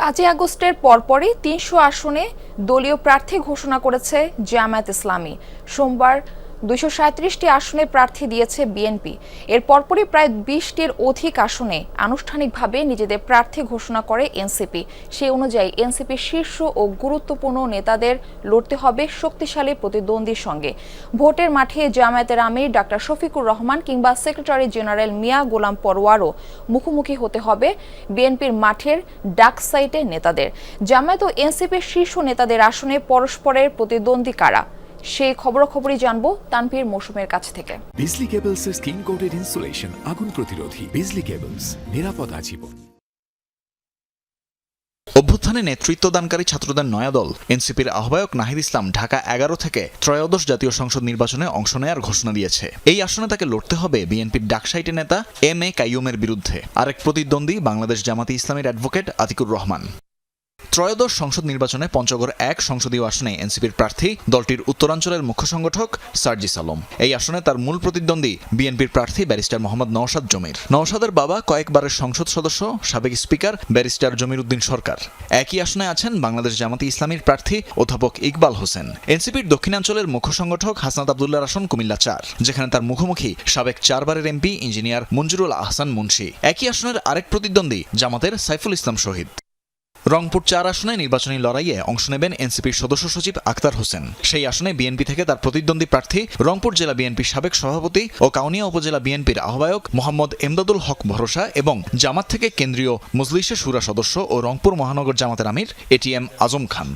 পাঁচই আগস্টের পরপরই তিনশো আসনে দলীয় প্রার্থী ঘোষণা করেছে জামায়াত ইসলামী। সোমবার দুইশো সাঁত্রিশটি আসনে প্রার্থী দিয়েছে বিএনপি। এর পরপরই প্রায় বিশটির অধিক আসনে আনুষ্ঠানিকভাবে নিজেদের প্রার্থী ঘোষণা করে এনসিপি। সেই অনুযায়ী এনসিপির শীর্ষ ও গুরুত্বপূর্ণ নেতাদের লড়তে হবে শক্তিশালী প্রতিদ্বন্দ্বীর সঙ্গে। ভোটের মাঠে জামায়াতের আমির ডাক্তার শফিকুর রহমান কিংবা সেক্রেটারি জেনারেল মিয়া গোলাম পরোয়ারও মুখোমুখি হতে হবে বিএনপির মাঠের ডাক সাইটে নেতাদের। জামায়াত ও এনসিপির শীর্ষ নেতাদের আসনে পরস্পরের প্রতিদ্বন্দ্বী কারা? সেই খবরাখবরই জানব তানভীর মৌসুমের কাছ থেকে। বিজলি কেবলস এর স্কিন কোটেড ইনসুলেশন আগুন প্রতিরোধী। বিজলি কেবলস নিরাপদ আজীবন। অভ্যুত্থানে নেতৃত্বদানকারী ছাত্রদের নয়া দল। এনসিপির আহ্বায়ক নাহিদ ইসলাম ঢাকা এগারো থেকে ত্রয়োদশ জাতীয় সংসদ নির্বাচনে অংশ নেয়ার ঘোষণা দিয়েছে। এই আসনে তাকে লড়তে হবে বিএনপির ডাকসাইটে নেতা এম এ কাইয়ুমের বিরুদ্ধে। আরেক প্রতিদ্বন্দ্বী বাংলাদেশ জামাতি ইসলামের অ্যাডভোকেট আতিকুর রহমান। ত্রয়োদশ সংসদ নির্বাচনে পঞ্চগড় এক সংসদীয় আসনে এনসিপির প্রার্থী, দলটির উত্তরাঞ্চলের মুখ্য সংগঠক সার্জিস আলম। এই আসনে তার মূল প্রতিদ্বন্দ্বী বিএনপির প্রার্থী ব্যারিস্টার মোহাম্মদ নওশাদ জমির। নওশাদের বাবা কয়েকবারের সংসদ সদস্য, সাবেক স্পিকার ব্যারিস্টার জমির উদ্দিন সরকার। একই আসনে আছেন বাংলাদেশ জামাতি ইসলামীর প্রার্থী অধ্যাপক ইকবাল হোসেন। এনসিপির দক্ষিণাঞ্চলের মুখ্য সংগঠক হাসনাত আবদুল্লাহ আসন কুমিল্লা চার, যেখানে তার মুখোমুখি সাবেক চারবারের এমপি ইঞ্জিনিয়ার মঞ্জুরুল আহসান মুন্সি। একই আসনের আরেক প্রতিদ্বন্দ্বী জামাতের সাইফুল ইসলাম শহীদ। রংপুর চার আসনে নির্বাচনী লড়াইয়ে অংশ নেবেন এনসিপির সদস্য সচিব আক্তার হোসেন। সেই আসনে বিএনপি থেকে তার প্রতিদ্বন্দ্বী প্রার্থী রংপুর জেলা বিএনপির সাবেক সভাপতি ও কাউনিয়া উপজেলা বিএনপির আহ্বায়ক মোহাম্মদ এমদাদুল হক ভরসা এবং জামাত থেকে কেন্দ্রীয় মজলিসের সুরা সদস্য ও রংপুর মহানগর জামাতের আমির এটিএম আজম খান।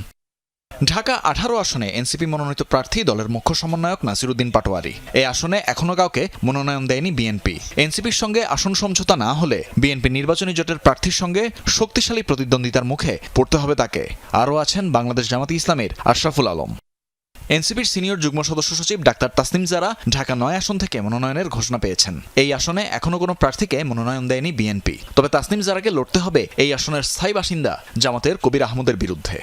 ঢাকা আঠারো আসনে এনসিপি মনোনীত প্রার্থী দলের মুখ্য সমন্বয়ক নাসিরুদ্দিন পাটোয়ারি। এই আসনে এখনও কাউকে মনোনয়ন দেয়নি বিএনপি। এনসিপির সঙ্গে আসন সমঝোতা না হলে বিএনপি নির্বাচনী জোটের প্রার্থীর সঙ্গে শক্তিশালী প্রতিদ্বন্দ্বিতার মুখে পড়তে হবে তাকে। আরও আছেন বাংলাদেশ জামাতি ইসলামের আশরাফুল আলম। এনসিপির সিনিয়র যুগ্ম সদস্য সচিব ডাক্তার তাসনিম জারা ঢাকা নয় আসন থেকে মনোনয়নের ঘোষণা পেয়েছেন। এই আসনে এখনও কোনো প্রার্থীকে মনোনয়ন দেয়নি বিএনপি। তবে তাসনিম জারাকে লড়তে হবে এই আসনের স্থায়ী বাসিন্দা জামাতের কবির আহমদের বিরুদ্ধে।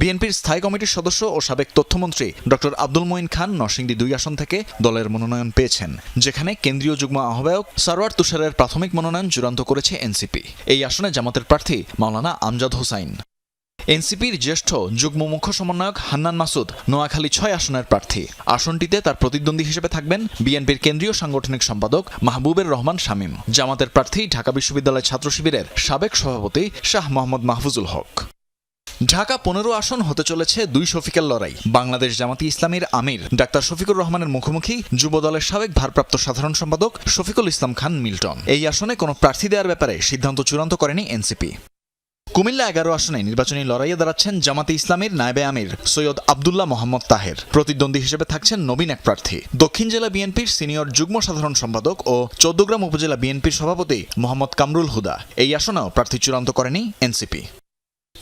বিএনপির স্থায়ী কমিটির সদস্য ও সাবেক তথ্যমন্ত্রী ডক্টর আব্দুল মঈন খান নরসিংদী দুই আসন থেকে দলের মনোনয়ন পেয়েছেন, যেখানে কেন্দ্রীয় যুগ্ম আহ্বায়ক সারোয়ার তুষারের প্রাথমিক মনোনয়ন চূড়ান্ত করেছে এনসিপি। এই আসনে জামাতের প্রার্থী মাওলানা আমজাদ হোসাইন। এনসিপির জ্যেষ্ঠ যুগ্ম মুখ্য সমন্বয়ক হান্নান মাসুদ নোয়াখালী ছয় আসনের প্রার্থী। আসনটিতে তার প্রতিদ্বন্দ্বী হিসেবে থাকবেন বিএনপির কেন্দ্রীয় সাংগঠনিক সম্পাদক মাহবুবের রহমান শামীম। জামাতের প্রার্থী ঢাকা বিশ্ববিদ্যালয় ছাত্র শিবিরের সাবেক সভাপতি শাহ মোহাম্মদ মাহফুজুল হক। ঢাকা পনেরো আসন হতে চলেছে দুই শফিকের লড়াই। বাংলাদেশ জামাতি ইসলামীর আমির, ডাক্তার শফিকুর রহমানের মুখোমুখি যুব দলের সাবেক ভারপ্রাপ্ত সাধারণ সম্পাদক শফিকুল ইসলাম খান মিল্টন। এই আসনে কোনো প্রার্থী দেওয়ার ব্যাপারে সিদ্ধান্ত চূড়ান্ত করেনি এনসিপি। কুমিল্লা এগারো আসনে নির্বাচনী লড়াইয়ে দাঁড়াচ্ছেন জামাতে ইসলামীর নায়েবে আমির সৈয়দ আবদুল্লাহ মোহাম্মদ তাহের। প্রতিদ্বন্দ্বী হিসেবে থাকছেন নবীন এক প্রার্থী। দক্ষিণ জেলা বিএনপির সিনিয়র যুগ্ম সাধারণ সম্পাদক ও চৌদ্দগ্রাম উপজেলা বিএনপির সভাপতি মোহাম্মদ কামরুল হুদা। এই আসনেও প্রার্থী চূড়ান্ত করেনি এনসিপি।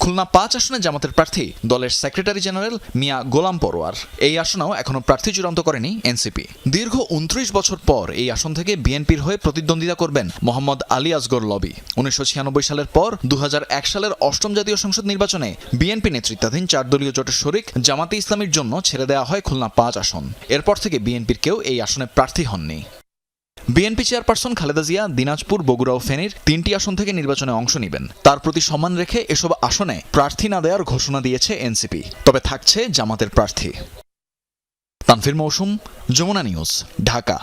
খুলনা পাঁচ আসনে জামাতের প্রার্থী দলের সেক্রেটারি জেনারেল মিয়া গোলাম পরোয়ার। এই আসনেও এখনও প্রার্থী চূড়ান্ত করেনি এনসিপি। দীর্ঘ উনত্রিশ বছর পর এই আসন থেকে বিএনপির হয়ে প্রতিদ্বন্দ্বিতা করবেন মোহাম্মদ আলী আসগর লবি। উনিশশো ছিয়ানব্বই সালের পর দু হাজার এক সালের অষ্টম জাতীয় সংসদ নির্বাচনে বিএনপি নেতৃত্বাধীন চার দলীয় জোটের শরিক জামাতে ইসলামীর জন্য ছেড়ে দেওয়া হয় খুলনা পাঁচ আসন। এরপর থেকে বিএনপির কেউ এই আসনে প্রার্থী হননি। বিএনপি চেয়ারপারসন খালেদা জিয়া দিনাজপুর, বগুড়া ও ফেনীর তিনটি আসন থেকে নির্বাচনে অংশ নেবেন। তার প্রতি সম্মান রেখে এসব আসনে প্রার্থী না দেওয়ার ঘোষণা দিয়েছে এনসিপি। তবে থাকছে জামাতের প্রার্থী। তানফির মৌসুম, যমুনা নিউজ, ঢাকা।